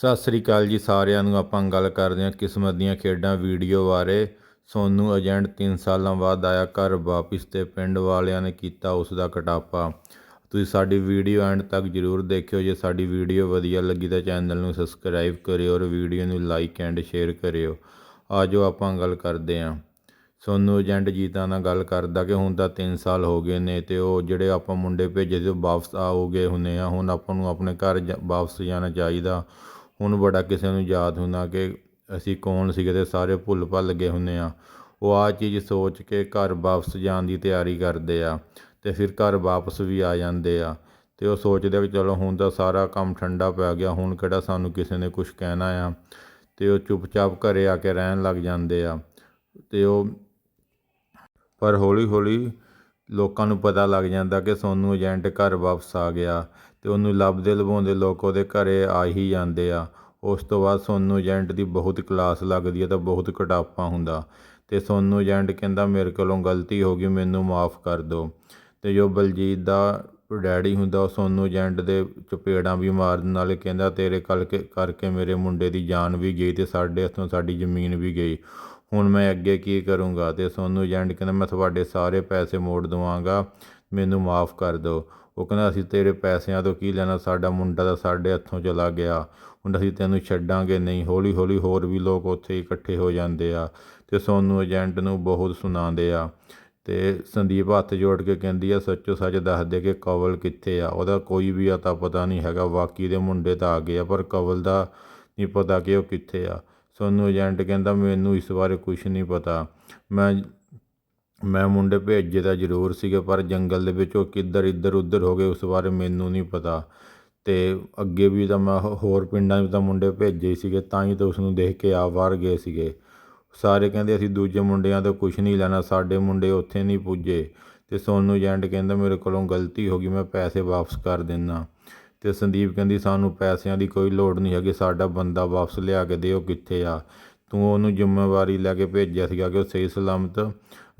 ਸਤਿ ਸ੍ਰੀ ਅਕਾਲ ਜੀ ਸਾਰਿਆਂ ਨੂੰ। ਆਪਾਂ ਗੱਲ ਕਰਦੇ ਹਾਂ ਕਿਸਮਤ ਦੀਆਂ ਖੇਡਾਂ ਵੀਡੀਓ ਬਾਰੇ। ਸੋਨੂ ਏਜੰਟ 3 ਸਾਲਾਂ ਬਾਅਦ ਆਇਆ ਘਰ, ਵਾਪਿਸ ਤੇ ਪਿੰਡ ਵਾਲਿਆਂ ਨੇ ਕੀਤਾ ਉਸ ਦਾ ਕਟਾਪਾ। ਤੁਸੀਂ ਸਾਡੀ ਵੀਡੀਓ ਐਂਡ ਤੱਕ ਜਰੂਰ ਦੇਖਿਓ। ਜੇ ਸਾਡੀ ਵੀਡੀਓ ਵਧੀਆ ਲੱਗੀ ਤਾਂ ਚੈਨਲ ਨੂੰ ਸਬਸਕ੍ਰਾਈਬ ਕਰਿਓ ਔਰ ਵੀਡੀਓ ਨੂੰ ਲਾਈਕ ਐਂਡ ਸ਼ੇਅਰ ਕਰਿਓ। ਆਜੋ ਆਪਾਂ ਗੱਲ ਕਰਦੇ ਹਾਂ। ਸੋਨੂ ਏਜੰਟ ਜੀਤਾ ਨਾਲ ਗੱਲ ਕਰਦਾ ਕਿ ਹੁਣ ਤਾਂ 3 ਸਾਲ ਹੋ ਗਏ ਨੇ ਤੇ ਉਹ ਜਿਹੜੇ ਆਪਾਂ ਮੁੰਡੇ ਭੇਜੇ ਸੀ ਉਹ ਵਾਪਸ ਆ ਗਏ ਹੁੰਨੇ ਆ। ਹੁਣ ਆਪਾਂ ਨੂੰ ਆਪਣੇ ਘਰ ਜਾ- ਵਾਪਸ ਜਾਣਾ ਚਾਹੀਦਾ। ਹੁਣ ਬੜਾ ਕਿਸੇ ਨੂੰ ਯਾਦ ਹੁੰਦਾ ਕਿ ਅਸੀਂ ਕੌਣ ਸੀਗੇ ਤੇ ਸਾਰੇ ਭੁੱਲ ਭੱਲ ਗਏ ਹੁੰਦੇ ਆ। ਉਹ ਆਹ ਚੀਜ਼ ਸੋਚ ਕੇ ਘਰ ਵਾਪਸ ਜਾਣ ਦੀ ਤਿਆਰੀ ਕਰਦੇ ਆ ਅਤੇ ਫਿਰ ਘਰ ਵਾਪਸ ਵੀ ਆ ਜਾਂਦੇ ਆ ਅਤੇ ਉਹ ਸੋਚਦੇ ਆ ਚਲੋ ਹੁਣ ਤਾਂ ਸਾਰਾ ਕੰਮ ਠੰਡਾ ਪੈ ਗਿਆ, ਹੁਣ ਕਿਹੜਾ ਸਾਨੂੰ ਕਿਸੇ ਨੇ ਕੁਛ ਕਹਿਣਾ ਆ। ਅਤੇ ਉਹ ਚੁੱਪਚਾਪ ਘਰ ਆ ਕੇ ਰਹਿਣ ਲੱਗ ਜਾਂਦੇ ਆ ਅਤੇ ਉਹ ਪਰ ਹੌਲੀ ਹੌਲੀ ਲੋਕਾਂ ਨੂੰ ਪਤਾ ਲੱਗ ਜਾਂਦਾ ਕਿ ਸੋਨੂੰ ਏਜੰਟ ਘਰ ਵਾਪਸ ਆ ਗਿਆ ਅਤੇ ਉਹਨੂੰ ਲੱਭਦੇ ਲਭਾਉਂਦੇ ਲੋਕ ਉਹਦੇ ਘਰ ਆ ਹੀ ਜਾਂਦੇ ਆ। ਉਸ ਤੋਂ ਬਾਅਦ ਸੋਨੂੰ ਏਜੰਟ ਦੀ ਬਹੁਤ ਕਲਾਸ ਲੱਗਦੀ ਹੈ ਤਾਂ ਬਹੁਤ ਕਟਾਪਾ ਹੁੰਦਾ। ਅਤੇ ਸੋਨੂੰ ਏਜੰਟ ਕਹਿੰਦਾ, ਮੇਰੇ ਕੋਲੋਂ ਗਲਤੀ ਹੋ ਗਈ, ਮੈਨੂੰ ਮਾਫ ਕਰ ਦਿਓ। ਅਤੇ ਜੋ ਬਲਜੀਤ ਦਾ ਡੈਡੀ ਹੁੰਦਾ, ਉਹ ਸੋਨੂੰ ਏਜੰਟ ਦੇ ਚਪੇੜਾਂ ਵੀ ਮਾਰਨ ਨਾਲੇ ਕਹਿੰਦਾ, ਤੇਰੇ ਕਰਕੇ ਕਰਕੇ ਮੇਰੇ ਮੁੰਡੇ ਦੀ ਜਾਨ ਵੀ ਗਈ ਅਤੇ ਸਾਡੇ ਹੱਥੋਂ ਸਾਡੀ ਜ਼ਮੀਨ ਵੀ ਗਈ। ਹੁਣ ਮੈਂ ਅੱਗੇ ਕੀ ਕਰੂੰਗਾ? ਤੇ ਸੋਨੂ ਏਜੰਟ ਕਹਿੰਦਾ, ਮੈਂ ਤੁਹਾਡੇ ਸਾਰੇ ਪੈਸੇ ਮੋੜ ਦਵਾਂਗਾ। ਮੈਨੂੰ ਮਾਫ ਕਰ ਦਿਓ। ਉਹ ਕਹਿੰਦਾ, ਅਸੀਂ ਤੇਰੇ ਪੈਸਿਆਂ ਤੋਂ ਕੀ ਲੈਣਾ? ਸਾਡਾ ਮੁੰਡਾ ਤਾਂ ਸਾਡੇ ਹੱਥੋਂ ਚਲਾ ਗਿਆ। ਹੁਣ ਅਸੀਂ ਤੈਨੂੰ ਛੱਡਾਂਗੇ ਨਹੀਂ। ਹੌਲੀ ਹੌਲੀ ਹੋਰ ਵੀ ਲੋਕ ਉੱਥੇ ਇਕੱਠੇ ਹੋ ਜਾਂਦੇ ਆ। ਤੇ ਸੋਨੂ ਏਜੰਟ ਨੂੰ ਬਹੁਤ ਸੁਣਾਉਂਦੇ ਆ। ਤੇ ਸੰਦੀਪ ਹੱਥ ਜੋੜ ਕੇ ਕਹਿੰਦੀ ਆ, ਸੱਚੋ ਸੱਚ ਦੱਸ ਦੇ ਕਿ ਕਵਲ ਕਿੱਥੇ ਆ? ਉਹਦਾ ਕੋਈ ਵੀ ਅਤਾ ਪਤਾ ਨਹੀਂ ਹੈਗਾ। ਬਾਕੀ ਦੇ ਮੁੰਡੇ ਤਾਂ ਆ ਗਏ ਆ, ਪਰ ਕਵਲ ਦਾ ਨਹੀਂ ਪਤਾ ਕਿ ਉਹ ਕਿੱਥੇ ਆ। ਸੋਨੂੰ ਏਜੰਟ ਕਹਿੰਦਾ, ਮੈਨੂੰ ਇਸ ਬਾਰੇ ਕੁਝ ਨਹੀਂ ਪਤਾ। ਮੈਂ ਮੈਂ ਮੁੰਡੇ ਭੇਜੇ ਤਾਂ ਜ਼ਰੂਰ ਸੀਗੇ, ਪਰ ਜੰਗਲ ਦੇ ਵਿੱਚ ਉਹ ਕਿੱਧਰ ਇੱਧਰ ਉੱਧਰ ਹੋ ਗਏ, ਉਸ ਬਾਰੇ ਮੈਨੂੰ ਨਹੀਂ ਪਤਾ। ਤੇ ਅੱਗੇ ਵੀ ਤਾਂ ਮੈਂ ਹੋਰ ਪਿੰਡਾਂ ਵਿੱਚ ਤਾਂ ਮੁੰਡੇ ਭੇਜੇ ਸੀਗੇ, ਤਾਂ ਹੀ ਤਾਂ ਉਸ ਨੂੰ ਦੇਖ ਕੇ ਆ ਬਾਹਰ ਗਏ ਸੀਗੇ। ਸਾਰੇ ਕਹਿੰਦੇ, ਅਸੀਂ ਦੂਜੇ ਮੁੰਡਿਆਂ ਤੋਂ ਕੁਝ ਨਹੀਂ ਲੈਣਾ, ਸਾਡੇ ਮੁੰਡੇ ਉੱਥੇ ਨਹੀਂ ਪੁੱਜੇ। ਤੇ ਸੋਨੂ ਏਜੰਟ ਕਹਿੰਦਾ, ਮੇਰੇ ਕੋਲੋਂ ਗਲਤੀ ਹੋ ਗਈ, ਮੈਂ ਪੈਸੇ ਵਾਪਸ ਕਰ ਦਿੰਦਾ ਅਤੇ ਸੰਦੀਪ ਕਹਿੰਦੀ, ਸਾਨੂੰ ਪੈਸਿਆਂ ਦੀ ਕੋਈ ਲੋੜ ਨਹੀਂ ਹੈਗੀ, ਸਾਡਾ ਬੰਦਾ ਵਾਪਸ ਲਿਆ ਕੇ ਦਿਓ ਕਿੱਥੇ ਆ? ਤੂੰ ਉਹਨੂੰ ਜ਼ਿੰਮੇਵਾਰੀ ਲੈ ਕੇ ਭੇਜਿਆ ਸੀਗਾ ਕਿ ਉਹ ਸਹੀ ਸਲਾਮਤ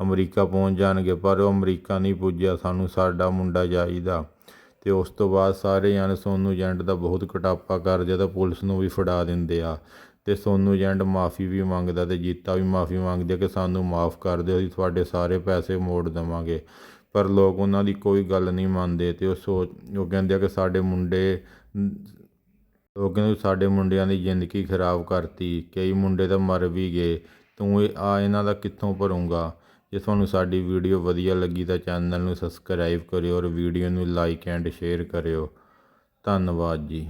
ਅਮਰੀਕਾ ਪਹੁੰਚ ਜਾਣਗੇ, ਪਰ ਉਹ ਅਮਰੀਕਾ ਨਹੀਂ ਪੁੱਜਿਆ, ਸਾਨੂੰ ਸਾਡਾ ਮੁੰਡਾ ਚਾਹੀਦਾ। ਤੇ ਉਸ ਤੋਂ ਬਾਅਦ ਸਾਰੇ ਜਾਣੇ ਸੋਨੂ ਏਜੰਟ ਦਾ ਬਹੁਤ ਕਟਾਪਾ ਕਰਦੇ ਆ ਤਾਂ ਪੁਲਿਸ ਨੂੰ ਵੀ ਫੜਾ ਦਿੰਦੇ ਆ। ਤੇ ਸੋਨੂ ਏਜੰਟ ਮਾਫੀ ਵੀ ਮੰਗਦਾ ਤੇ ਜੀਤਾ ਵੀ ਮਾਫੀ ਮੰਗਦੇ ਕਿ ਸਾਨੂੰ ਮਾਫ ਕਰ ਦਿਓ, ਅਸੀਂ ਤੁਹਾਡੇ ਸਾਰੇ ਪੈਸੇ ਮੋੜ ਦੇਵਾਂਗੇ। ਪਰ ਲੋਕ ਉਹਨਾਂ ਦੀ ਕੋਈ ਗੱਲ ਨਹੀਂ ਮੰਨਦੇ ਅਤੇ ਉਹ ਸੋਚ, ਉਹ ਕਹਿੰਦੇ ਆ ਕਿ ਸਾਡੇ ਮੁੰਡੇ, ਉਹ ਕਹਿੰਦੇ ਸਾਡੇ ਮੁੰਡਿਆਂ ਦੀ ਜ਼ਿੰਦਗੀ ਖਰਾਬ ਕਰਤੀ, ਕਈ ਮੁੰਡੇ ਤਾਂ ਮਰ ਵੀ ਗਏ, ਤੂੰ ਇਹ, ਆ ਇਹਨਾਂ ਦਾ ਕਿੱਥੋਂ ਭਰੂੰਗਾ? ਜੇ ਤੁਹਾਨੂੰ ਸਾਡੀ ਵੀਡੀਓ ਵਧੀਆ ਲੱਗੀ ਤਾਂ ਚੈਨਲ ਨੂੰ ਸਬਸਕ੍ਰਾਈਬ ਕਰਿਓ ਔਰ ਵੀਡੀਓ ਨੂੰ ਲਾਈਕ ਐਂਡ ਸ਼ੇਅਰ ਕਰਿਓ। ਧੰਨਵਾਦ ਜੀ।